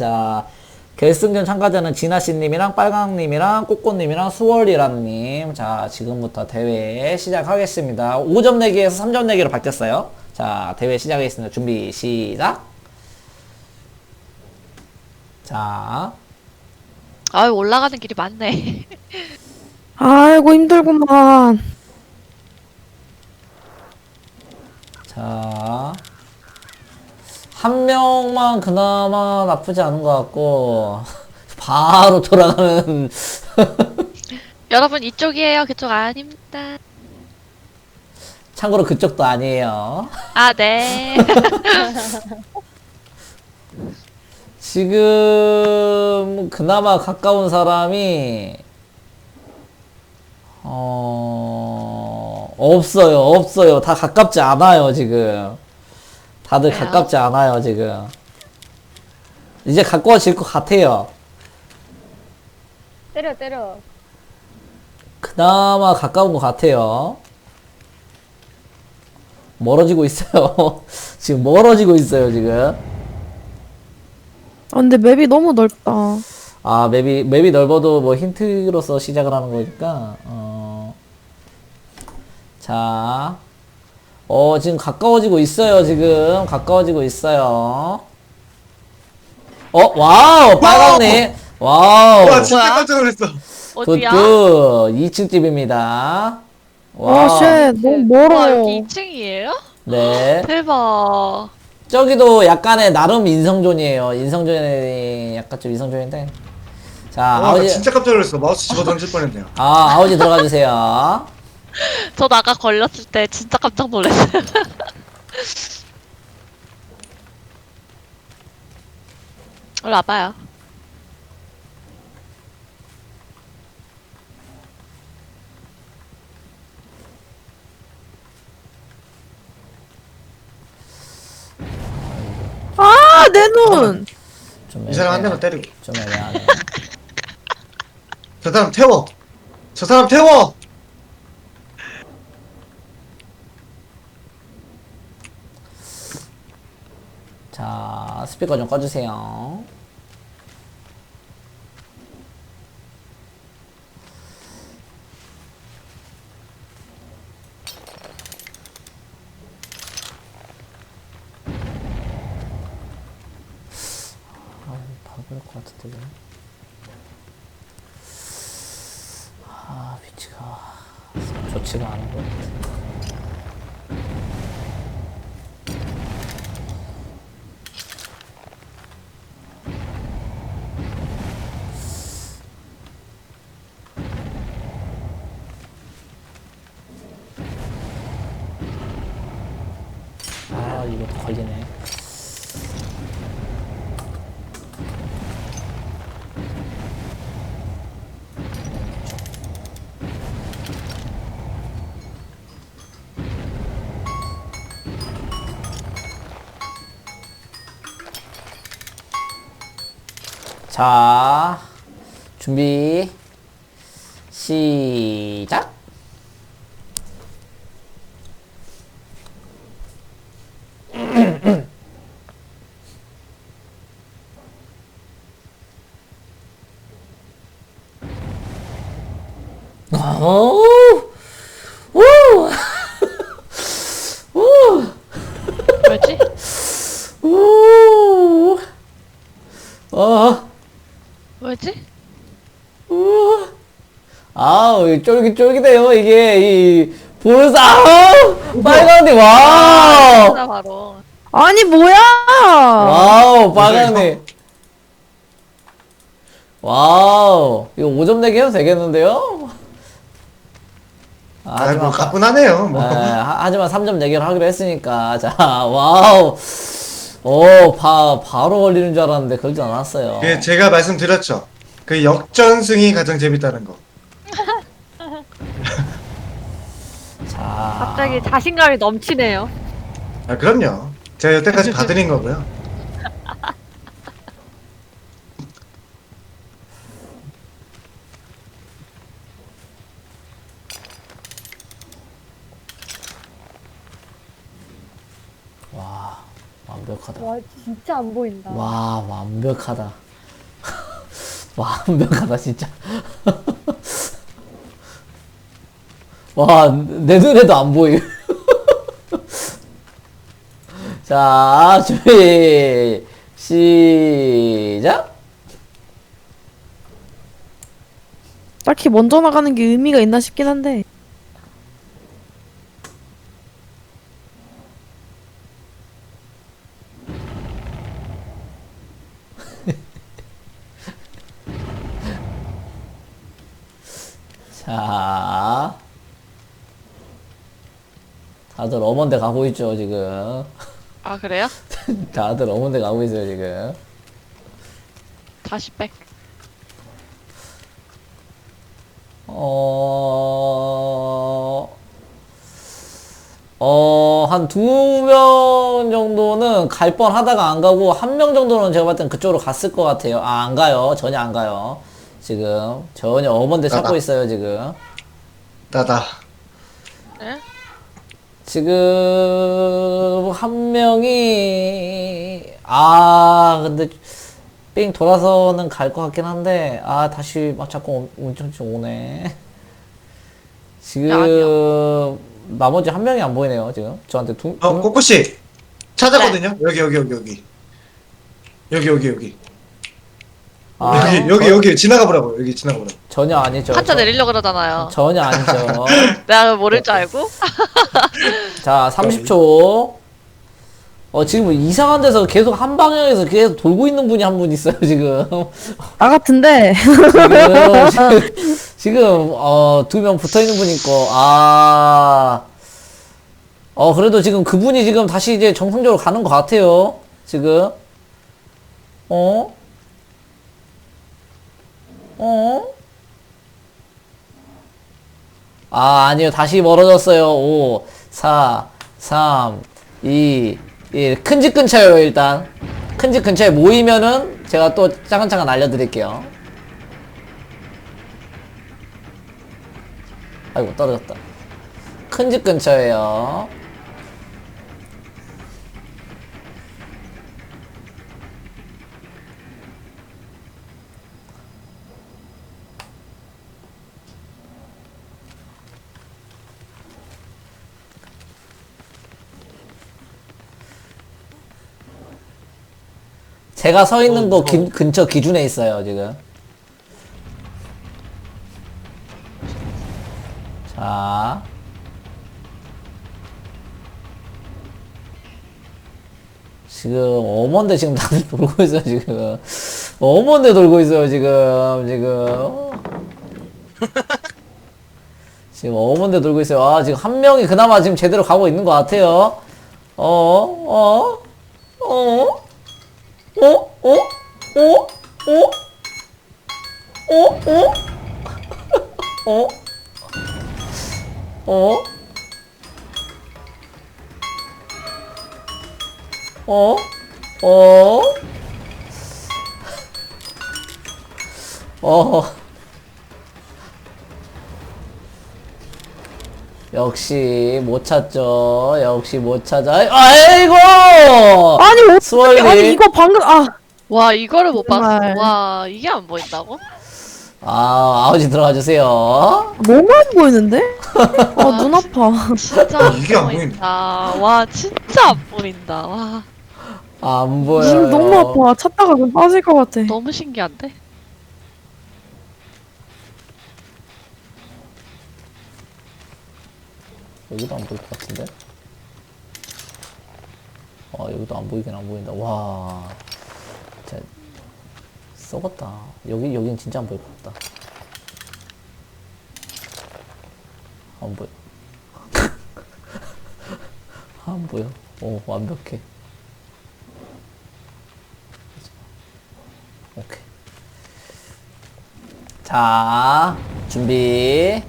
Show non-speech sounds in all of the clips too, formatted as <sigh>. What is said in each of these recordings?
자, 결승전 참가자는 진아씨님이랑 빨강님이랑 꼬꼬님이랑 수월이라님. 자, 지금부터 대회 시작하겠습니다. 5점 내기에서 3점 내기로 바뀌었어요. 자, 대회 시작하겠습니다. 준비, 시작. 자, 아유 올라가는 길이 많네. 아이고 힘들구만. 자. 한 명만 그나마 나쁘지 않은 것 같고, 바로 돌아가는. <laughs> 여러분 이쪽이에요. 그쪽 아닙니다. 참고로 그쪽도 아니에요. 아 네. <laughs> 지금 그나마 가까운 사람이 어 없어요 없어요 다 가깝지 않아요 지금 다들 그래요? 가깝지 않아요 지금 이제 가까워질 것 같아요 때려 때려 그나마 가까운 것 같아요 멀어지고 있어요 <laughs> 지금 멀어지고 있어요 지금 아, 근데 맵이 너무 넓다. 아, 맵이, 맵이 넓어도 뭐 힌트로서 시작을 하는 거니까, 어. 자. 어, 지금 가까워지고 있어요, 지금. 가까워지고 있어요. 어, 와우! 빨강님! 와우! 와 진짜? 깜짝 놀랐어. 어디야? 굿굿! 2층 집입니다. 와, 쉣, 너무 멀어. 와 여기 2층이에요? 네. <gasps> 대박. 저기도 약간의 나름 인성존이에요. 인성존이 약간 좀 인성존인데. 자, 와, 나 아버지. 진짜 깜짝 놀랐어. 마우스 집어 던질 뻔했네요. 아, 아버지 들어가 주세요. 저 나가 걸렸을 때 진짜 깜짝 놀랐어요. <laughs> 올라 와봐요. 아, 내 눈! 좀 이 사람 한 애매하네. 대만 때리고. 좀 애매하네. <laughs> 저 사람 태워. 저 사람 태워. 자, 스피커 좀 꺼주세요. 아. 아, 위치가 좋지가 않은 것 같아. 자, 준비, 시작! 오, <clears throat> 오, 오, 뭐지? 오, 어, 뭐지? 오. 아우, 쫄깃쫄깃해요, 이게, 이, 볼사, 아우, 빨간데, 와우! 나 바로. 아니, 뭐야! 와우, 빨간데. 와우, 이거 5점 내기 해도 되겠는데요? 아, 하지만, 가뿐하네요. 뭐. 네, 하- 하지만 3점 내기를 하기로 했으니까. 자, 와우. 오, 바, 바로 걸리는 줄 알았는데, 걸리지 않았어요. 그 제가 말씀드렸죠. 그 역전승이 가장 재밌다는 거. 갑자기 자신감이 넘치네요 아 그럼요. 제가 여태까지 <laughs> 봐드린 거고요. 와, 완벽. 완벽하다. 와 진짜 안 보인다. 와, 완벽하다. <laughs> 완벽하다, 진짜. <laughs> 와, 내 눈에도 안 보임. <laughs> 자, 준비, 시작! 딱히 먼저 나가는 게 의미가 있나 싶긴 한데. <laughs> 자. 다들 어먼데 가고 있죠, 지금. 아 그래요? <laughs> 다들 어먼데 가고 있어요, 지금. 다시 백. 어, 어, 한 두 명 정도는 갈 뻔 하다가 안 가고, 한 명 정도는 제가 봤을 땐 그쪽으로 갔을 것 같아요. 아, 안 가요. 전혀 안 가요. 지금. 전혀 어먼데 찾고. 있어요, 지금. 나다. 네? 지금, 한 명이, 아, 근데, 삥 돌아서는 갈 것 같긴 한데, 아, 다시 막 자꾸 엄청 좀 오네. 지금, 나머지 한 명이 안 보이네요, 지금. 저한테 두, 어, 두 꼬꼬씨 찾았거든요. 여기 여기 여기 여기 여기 여기 여기 아, 여기 여기 여기 지나가 보라고 여기 지나가 보라고. 전혀 아니죠. 한자 저- 내리려 그러잖아요. 전혀 아니죠. <laughs> 내가 모를 줄 알고? <laughs> <laughs> 자, 30초. 어, 지금 뭐 이상한 데서 계속 한 방향에서 계속 돌고 있는 분이 한 분 있어요, 지금. 나 같은데. 지금, 지금, <laughs> 지금, 어, 두 명 붙어 있는 분 있고, 아, 어, 그래도 지금 그분이 지금 다시 이제 정상적으로 가는 것 같아요. 지금. 어? 어? 아, 아니요. 다시 멀어졌어요. 5, 4, 3, 2, 1. 큰 집 근처에요, 일단. 큰 집 근처에 모이면은 제가 또 짜간짜간 알려드릴게요. 아이고, 떨어졌다. 큰 집 근처에요. 제가 서 있는 어, 곳 긴- 근처 기준에 있어요, 지금. 자. 지금 어먼데 지금 다들 <laughs> 돌고 있어요, 지금. 어먼데 돌고 있어요, 지금. 지금. <laughs> 지금 어먼데 돌고 있어요. 아, 지금 한 명이 그나마 지금 제대로 가고 있는 것 같아요. 어, 어, 어, 어, 어, 오? 오? 오? 오? 오? 어? 어? 어? 어? 어? 역시 못 찾죠. 역시 못 찾아. 아이고! 아니, 어떻게- 아니, 이거 방금, 아. 와 이거를 못 봤어. 정말. 와 이게 안 보인다고? 아, 아버지 들어가 주세요. 너무 안 보이는데? 아, 눈 아파. 진짜 안 이게 안 보인다. 와 진짜 안 보인다. 와 안 보여요. 눈 너무 아파. 찾다가 눈 빠질 것 같아. 너무 신기한데? 여기도 안 보일 것 같은데? 아, 여기도 안 보이긴 안 보인다. 와. 썩었다. 여기, 여긴 진짜 안 보일 것 같다. 안 보여. <laughs> 안 보여. 오, 완벽해. 오케이. 자, 준비,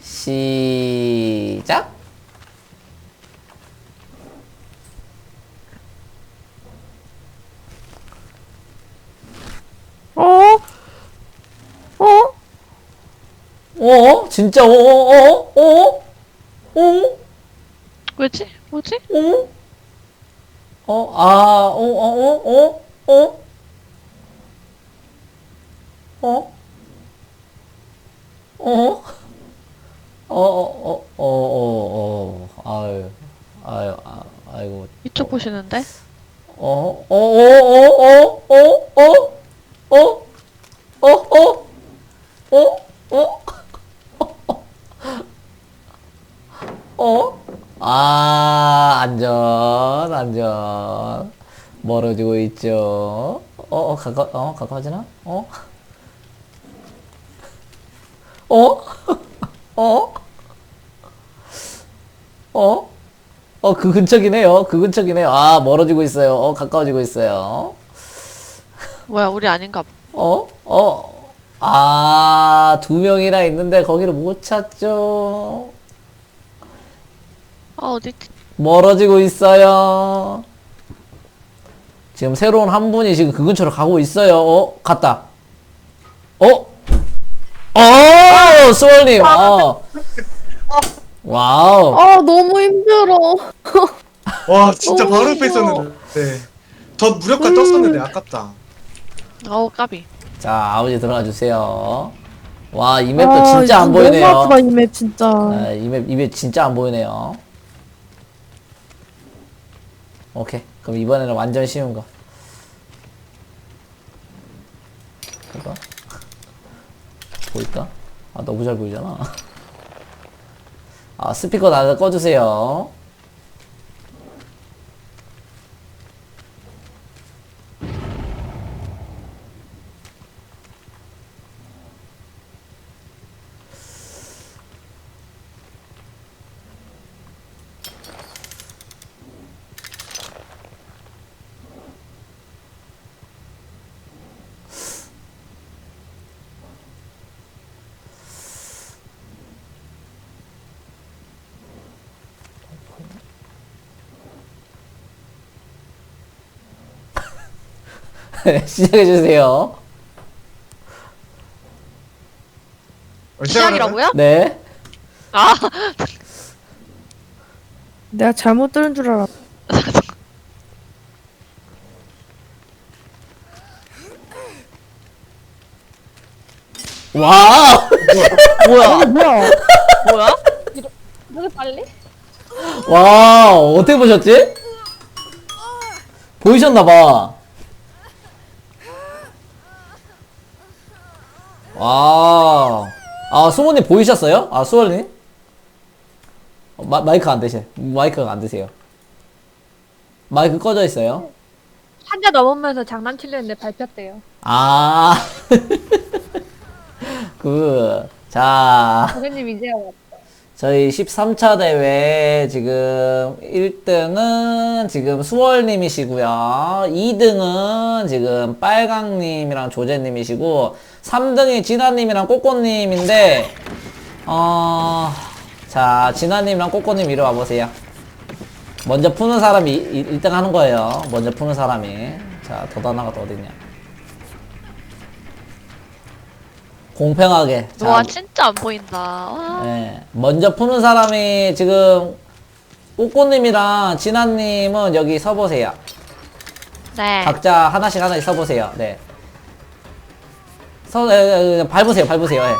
시작! 어? 어? 어? 진짜 어? 어? 어? 어? 왜지? 뭐지? 어? 어, 아, 어, 어, 어, 어, 어? 어? 어? 어, 어, 어, 어, 어, 아유, 아유, 아, 아이고. 이쪽 보시는데? 어, 어, 어, 어, 어, 어, 어, 어, 어, 어, 어, 어, 아, 안전, 안전. 멀어지고 있죠. 어, 어, 가까, 어, 가까워지나? 어? 어? <laughs> 어? 어? 어, 그 근처기네요. 그 근처기네요. 아, 멀어지고 있어요. 어, 가까워지고 있어요. 뭐야, 우리 아닌가 봐. 어? 어? 아, 두 명이나 있는데 거기를 못 찾죠. 아, 어디? 멀어지고 있어요. 지금 새로운 한 분이 지금 그 근처로 가고 있어요. 어? 갔다. 어? 어! 수월님, 어. 와우. 아 너무 힘들어. <laughs> 와 진짜 너무 바로. 옆에 있었는데. 네. 더 무력화 떴었는데 아깝다. 어우, 까비. 자, 아버지 들어가 주세요. 와, 이 맵도 아, 진짜 안 보이네요. 너무 아프다 이 맵 진짜. 아, 이 맵, 이 맵 진짜 안 보이네요. 오케이. 그럼 이번에는 완전 쉬운 거. 그거? 보일까? 아, 너무 잘 보이잖아. 아, 스피커 다 꺼주세요. <laughs> 시작해주세요. 어, 시작하는 거야? 시작이라고요? 네. 아, <laughs> 내가 잘못 들은 줄 알았. 와우! <laughs> 뭐야? 뭐야? 뭐야? 이렇게 빨리? 와, 어떻게 보셨지? 보이셨나봐. 와. 아, 수모님 보이셨어요? 아, 수월님? 어, 마, 마이크 안 되세요. 마이크가 안 되세요. 마이크 꺼져 있어요. 한자 넘으면서 장난치려는데 밟혔대요. 아. <laughs> 그, 자. 선생님 이제 왔다. 저희 13차 대회 지금 1등은 지금 수월님이시고요. 2등은 지금 빨강님이랑 조제님이시고 3등이 진아님이랑 꼬꼬님인데 어... 자 진아님이랑 꼬꼬님 이리 와보세요. 먼저 푸는 사람이 1등 하는 거예요. 먼저 푸는 사람이. 자 더다나가 또 어딨냐. 공평하게. 자, 와, 진짜 안 보인다. 와. 네. 먼저 푸는 사람이 지금 꼬꼬님이랑 진아님은 여기 서보세요. 네. 각자 하나씩 하나씩 서보세요. 네. 서, 에, 에, 밟으세요, 밟으세요. 예.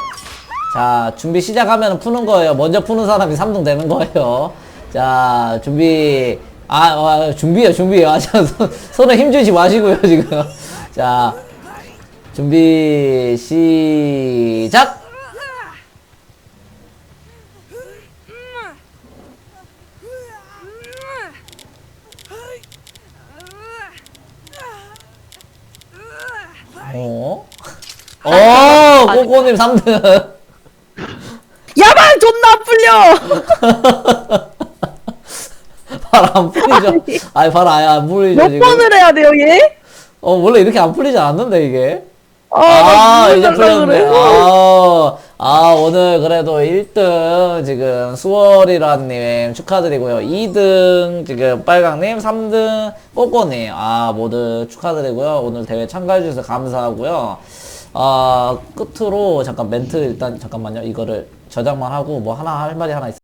자, 준비 시작하면 푸는 거예요. 먼저 푸는 사람이 3등 되는 거예요. 자, 준비. 아, 아 준비요, 준비요. <laughs> 아, 자, 손, 손에 힘주지 마시고요, 지금. 자, 준비, 시작! 어? 어, 꼬꼬님 3등. 야발 존나 풀려. <laughs> 발 안 풀리죠? 아니, 발 아예 안 풀리죠, 몇 지금. 번을 해야 돼요 얘? 어, 원래 이렇게 안 풀리지 않았는데, 이게. 아, 아, 나 이제 풀렸네. 그래. 아, 아, 오늘 그래도 1등 지금 수월이라님 축하드리고요. 2등 지금 빨강님, 3등 꼬꼬님. 아, 모두 축하드리고요. 오늘 대회 참가해주셔서 감사하고요. 아, 끝으로 잠깐 멘트 일단 잠깐만요. 이거를 저장만 하고 뭐 하나 할 말이 하나 있어요.